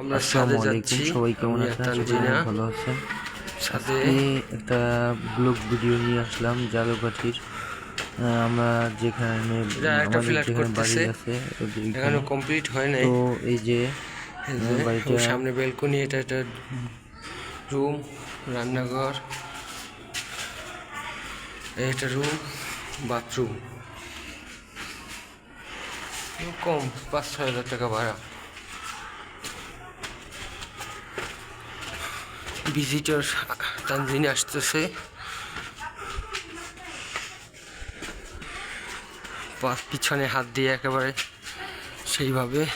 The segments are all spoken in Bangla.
আমরা আলাইকুম। যাচ্ছি সবাই কেমন আছেন? ভালো আছেন। আজকে একটা ব্লগ ভিডিও নিয়ে আসলাম জালুকাঠির আমরা যেখানে একটা আমাদের যেখানে বাড়ি। আছে এখানে। কমপ্লিট হয় নাই। তো এই যে বাড়িটা সামনে বেলকনি এটা একটা রুম রান্নাঘর। এটা রুম বাথরুম কম পাঁচ ছয় হাজার টাকা ভাড়া। ভিজিটর তানজিনি আসতেছে। পা- পিছনে হাত দিয়ে একেবারে সেইভাবে।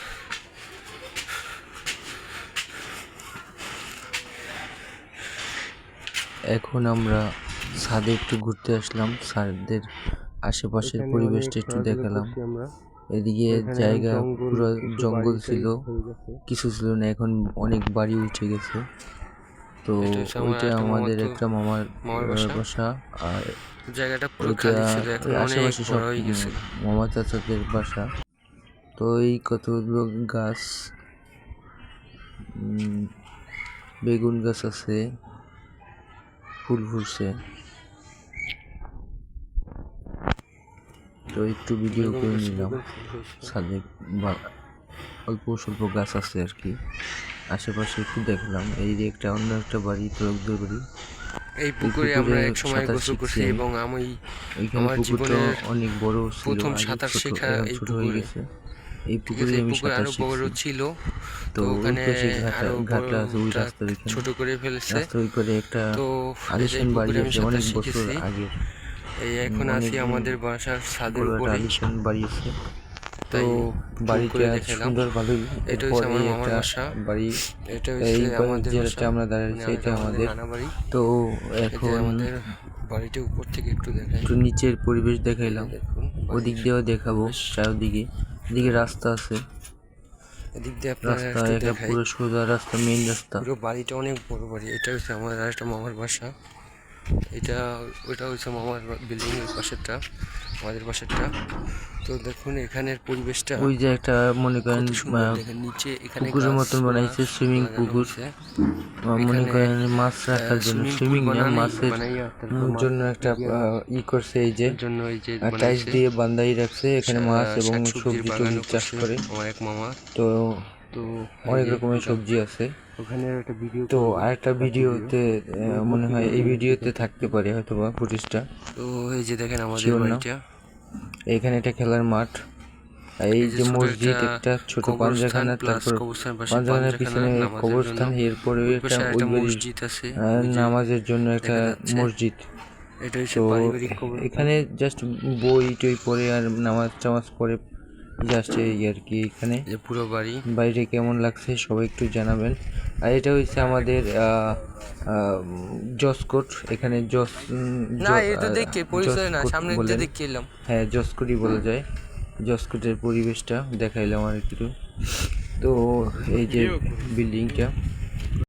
এখন আমরা ছাদে একটু ঘুরতে আসলাম ছাদের আশেপাশের পরিবেশটা একটু দেখালাম। এদিকে জায়গা জঙ্গল, পুরো জঙ্গল ছিল। কিছু ছিল না এখন অনেক বাড়ি উঠে গেছে। তো ওইটা আমাদের একটা মামার মামার বাসা। আর জায়গাটা পুরো খালি ছিল এখন অনেক বড় হয়ে গেছে। মামা চাচাদের বাসা। তো এই কতগুলো গাছ বেগুন গাছ আছে ফুল ফুটছে। তো একটু ভিডিও করে নিলাম। বা- অল্প স্বল্প গাছ আছে আর কি। আশেপাশে একটু দেখলাম। এই যে একটা অন্য একটা বাড়ি তরকদের বাড়ি। এই পুকুরে আমরা এক সময় গোসল করছি এবং আমি আমার জীবনের অনেক বড় প্রথম সাঁতার শেখা এই হয়ে পুকুরে। গেছে। এই পুকুরে আমি সাঁতার আরও বড় ছিল। তো তো ওখানে আরও ঘাটটা আছে ওই বড়টা রাস্তার ছোট করে ফেলেছে। রাস্তার ওই করে একটা তো আলিশান বাড়ি আছে অনেক বছর আগে এই এখন আছি আমাদের বাসার ছাদের উপরে আলিশান বাড়ি আছে। তো বাড়িটা সুন্দর ভালোই এটা হচ্ছে আমার মামার বাসা। বাড়ি। এটা হচ্ছে আমাদের যেটা আমরা দাঁড়িয়ে মানে এটা আমাদের তো এখন আমাদের বাড়িটা উপর থেকে একটু দেখাই। একটু নিচের পরিবেশ দেখাইলাম। ওদিক দিয়েও দেখাবো চারদিকে। এদিকে রাস্তা আছে। এদিক দিয়ে আপনারা রাস্তা একটু একটা পুরো সোজা রাস্তা মেইন রাস্তা। পুরো বাড়িটা অনেক বড় বাড়ি। এটা হচ্ছে আমার আরেকটা মামার বাসা। এটা ওইটা হচ্ছে মামার বিল্ডিং এর পাশেরটা আমাদের পাশেরটা। তো দেখুন এখানের পরিবেশটা ওই যে একটা মনে করেন নিচে এখানে পুকুরের মতন বানাইছে সুইমিং পুকুর। মনে করেন মাছ রাখার জন্য সুইমিং না মাছের জন্য একটা ই করছে এই যে জন্য এই যে টাইস দিয়ে বান্ধাই রাখছে এখানে মাছ এবং সবজি টবজি চাষ করে। আমার এক মামা। তো তো অনেক রকমের সবজি আছে। ওখানে একটা ভিডিও তো আরেকটা ভিডিওতে মনে হয় এই ভিডিওতে থাকতে পারে হয়তো বা ফুটেজটা তো এই যে দেখেন আমাদের বাড়িটা। এখানে একটা খেলার মাঠ। এই যে মসজিদ একটা ছোট পাঞ্জাখানা তারপর পাঞ্জাখানার পিছনে কবরস্থান এরপরে একটা ওই মসজিদ আছে। নামাজের জন্য একটা মসজিদ। এটা এখানে জাস্ট বই টই পড়ে আর নামাজ টামাজ পড়ে জাস্ট এই আর কি এখানে। যে পুরো বাড়ি। বাইরে কেমন লাগছে সবাই একটু জানাবেন। আর এটা হচ্ছে আমাদের জসকোট এখানে জস না এটা দেখে পরিচয় না সামনে দেখে এলাম। হ্যাঁ জসকোটই বলা যায়। জসকোটের পরিবেশটা দেখাইলাম আর একটু। তো এই যে বিল্ডিংটা।